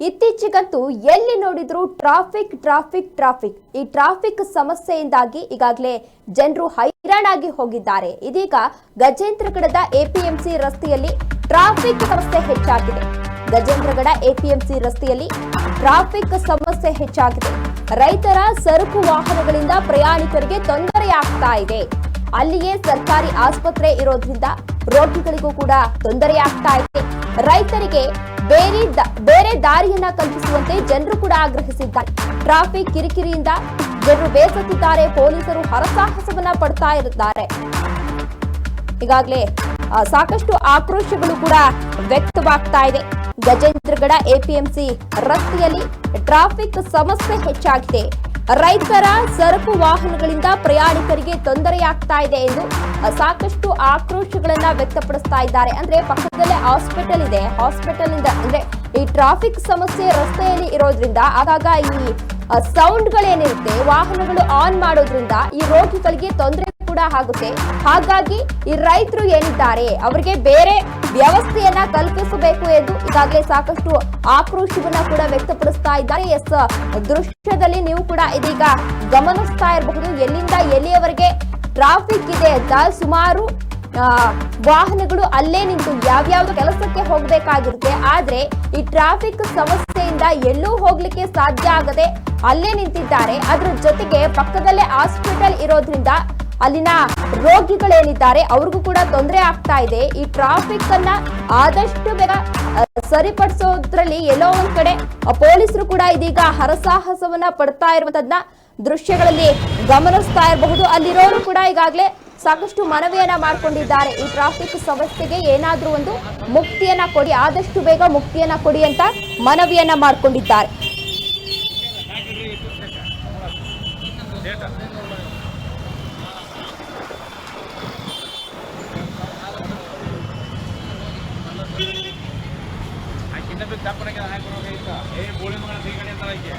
ಇತ್ತೀಚೆಗಂತೂ ಎಲ್ಲಿ ನೋಡಿದ್ರು traffic traffic traffic. ಈ ಟ್ರಾಫಿಕ್ ಸಮಸ್ಯೆಯಿಂದಾಗಿ ಈಗಾಗಲೇ ಜನರು ಹೈರಾಣಾಗಿ ಹೋಗಿದ್ದಾರೆ. ಇದೀಗ ಗಜೇಂದ್ರಗಡದ ಎಪಿಎಂಸಿ ರಸ್ತೆಯಲ್ಲಿ ಟ್ರಾಫಿಕ್ ಸಮಸ್ಯೆ ಹೆಚ್ಚಾಗಿದೆ. ಗಜೇಂದ್ರಗಡ ಎಪಿಎಂಸಿ ರಸ್ತೆಯಲ್ಲಿ ಟ್ರಾಫಿಕ್ ಸಮಸ್ಯೆ ಹೆಚ್ಚಾಗಿದೆ. ರೈತರ ಸರಕು ವಾಹನಗಳಿಂದ ಪ್ರಯಾಣಿಕರಿಗೆ ತೊಂದರೆಯಾಗ್ತಾ ಇದೆ. ಅಲ್ಲಿಯೇ ಸರ್ಕಾರಿ ಆಸ್ಪತ್ರೆ ಇರೋದ್ರಿಂದ ರೋಗಿಗಳಿಗೂ ಕೂಡ ತೊಂದರೆಯಾಗ್ತಾ ಇದೆ. ರೈತರಿಗೆ ಬೇರೆ ಬೇರೆ ದಾರಿಯನ್ನ ಕಲ್ಪಿಸುವಂತೆ ಜನರು ಕೂಡ ಆಗ್ರಹಿಸಿದ್ದಾರೆ. ಟ್ರಾಫಿಕ್ ಕಿರಿಕಿರಿಯಿಂದ ಜನರು ಬೇಸತ್ತಿದ್ದಾರೆ, ಪೊಲೀಸರು ಹರಸಾಹಸವನ್ನ ಪಡ್ತಾ ಇರುತ್ತಾರೆ ಈಗಾಗಲೇ ಸಾಕಷ್ಟು ಆಕ್ರೋಶಗಳು ಕೂಡ ವ್ಯಕ್ತವಾಗ್ತಾ ಇದೆ. ಗಜೇಂದ್ರಗಡ ಎಪಿಎಂಸಿ ರಸ್ತೆಯಲ್ಲಿ ಟ್ರಾಫಿಕ್ ಸಮಸ್ಯೆ ಹೆಚ್ಚಾಗಿದೆ. ರೈತರ ಸರಕು ವಾಹನಗಳಿಂದ ಪ್ರಯಾಣಿಕರಿಗೆ ತೊಂದರೆಯಾಗ್ತಾ ಇದೆ ಎಂದು ಸಾಕಷ್ಟು ಆಕ್ರೋಶಗಳನ್ನ ವ್ಯಕ್ತಪಡಿಸ್ತಾ ಇದ್ದಾರೆ. ಅಂದ್ರೆ ಪಕ್ಕದಲ್ಲೇ ಹಾಸ್ಪಿಟಲ್ ಇದೆ. ಹಾಸ್ಪಿಟಲ್ ಇಂದ ಅಂದ್ರೆ ಈ ಟ್ರಾಫಿಕ್ ಸಮಸ್ಯೆ ರಸ್ತೆಯಲ್ಲಿ ಇರೋದ್ರಿಂದ, ಆಗಾಗ ಈ ಸೌಂಡ್ಗಳೇನಿರುತ್ತೆ, ವಾಹನಗಳು ಆನ್ ಮಾಡೋದ್ರಿಂದ ಈ ರೋಗಿಗಳಿಗೆ ತೊಂದರೆ ಕೂಡ ಆಗುತ್ತೆ. ಹಾಗಾಗಿ ಈ ರೈತರು ಏನಿದ್ದಾರೆ, ಅವರಿಗೆ ಬೇರೆ ವ್ಯವಸ್ಥೆಯನ್ನ ಕಲ್ಪಿಸಬೇಕು ಎಂದು ಈಗಾಗಲೇ ಸಾಕಷ್ಟು ಆಕ್ರೋಶವನ್ನ ಕೂಡ ವ್ಯಕ್ತಪಡಿಸ್ತಾ ಇದ್ದಾರೆ. ಎಸ್, ದೃಶ್ಯದಲ್ಲಿ ನೀವು ಕೂಡ ಇದೀಗ ಗಮನಿಸ್ತಾ ಇರಬಹುದು. ಎಲ್ಲಿಂದ ಎಲ್ಲಿಯವರೆಗೆ ಟ್ರಾಫಿಕ್ ಇದೆ ಸುಮಾರು ವಾಹನಗಳು ಅಲ್ಲೇ ನಿಂತು ಯಾವ್ಯಾವ್ದು ಕೆಲಸಕ್ಕೆ ಹೋಗ್ಬೇಕಾಗಿರುತ್ತೆ. ಆದ್ರೆ ಈ ಟ್ರಾಫಿಕ್ ಸಮಸ್ಯೆಯಿಂದ ಎಲ್ಲೂ ಹೋಗ್ಲಿಕ್ಕೆ ಸಾಧ್ಯ ಆಗದೆ ಅಲ್ಲೇ ನಿಂತಿದ್ದಾರೆ. ಅದ್ರ ಜೊತೆಗೆ ಪಕ್ಕದಲ್ಲೇ ಹಾಸ್ಪಿಟಲ್ ಇರೋದ್ರಿಂದ ಅಲ್ಲಿನ ರೋಗಿಗಳೇನಿದ್ದಾರೆ, ಅವ್ರಿಗೂ ಕೂಡ ತೊಂದರೆ ಆಗ್ತಾ ಇದೆ. ಈ ಟ್ರಾಫಿಕ್ ಅನ್ನ ಆದಷ್ಟು ಬೇಗ ಸರಿಪಡಿಸೋದ್ರಲ್ಲಿ ಎಲ್ಲೋ ಒಂದ್ ಕಡೆ ಪೊಲೀಸರು ಕೂಡ ಇದೀಗ ಹರಸಾಹಸವನ್ನ ಪಡ್ತಾ ಇರುವಂತದ್ನ ದೃಶ್ಯಗಳಲ್ಲಿ ಗಮನಿಸ್ತಾ ಇರಬಹುದು. ಅಲ್ಲಿರೋರು ಕೂಡ ಈಗಾಗಲೇ ಸಾಕಷ್ಟು ಮನವಿಯನ್ನ ಮಾಡ್ಕೊಂಡಿದ್ದಾರೆ. ಈ ಟ್ರಾಫಿಕ್ ಸಮಸ್ಯೆಗೆ ಏನಾದ್ರೂ ಒಂದು ಮುಕ್ತಿಯನ್ನ ಕೊಡಿ, ಆದಷ್ಟು ಬೇಗ ಮುಕ್ತಿಯನ್ನ ಕೊಡಿ ಅಂತ ಮನವಿಯನ್ನ ಮಾಡ್ಕೊಂಡಿದ್ದಾರೆ. ಆಕಿಂತ ಬಿಟ್ಟು ದಪ್ಪನಾಗಿ ಹಾಕಿ ಏ ಬೋಳಿ ಮಗನ ಸಿಗಣೆ ಅಂತ ಆಕೆ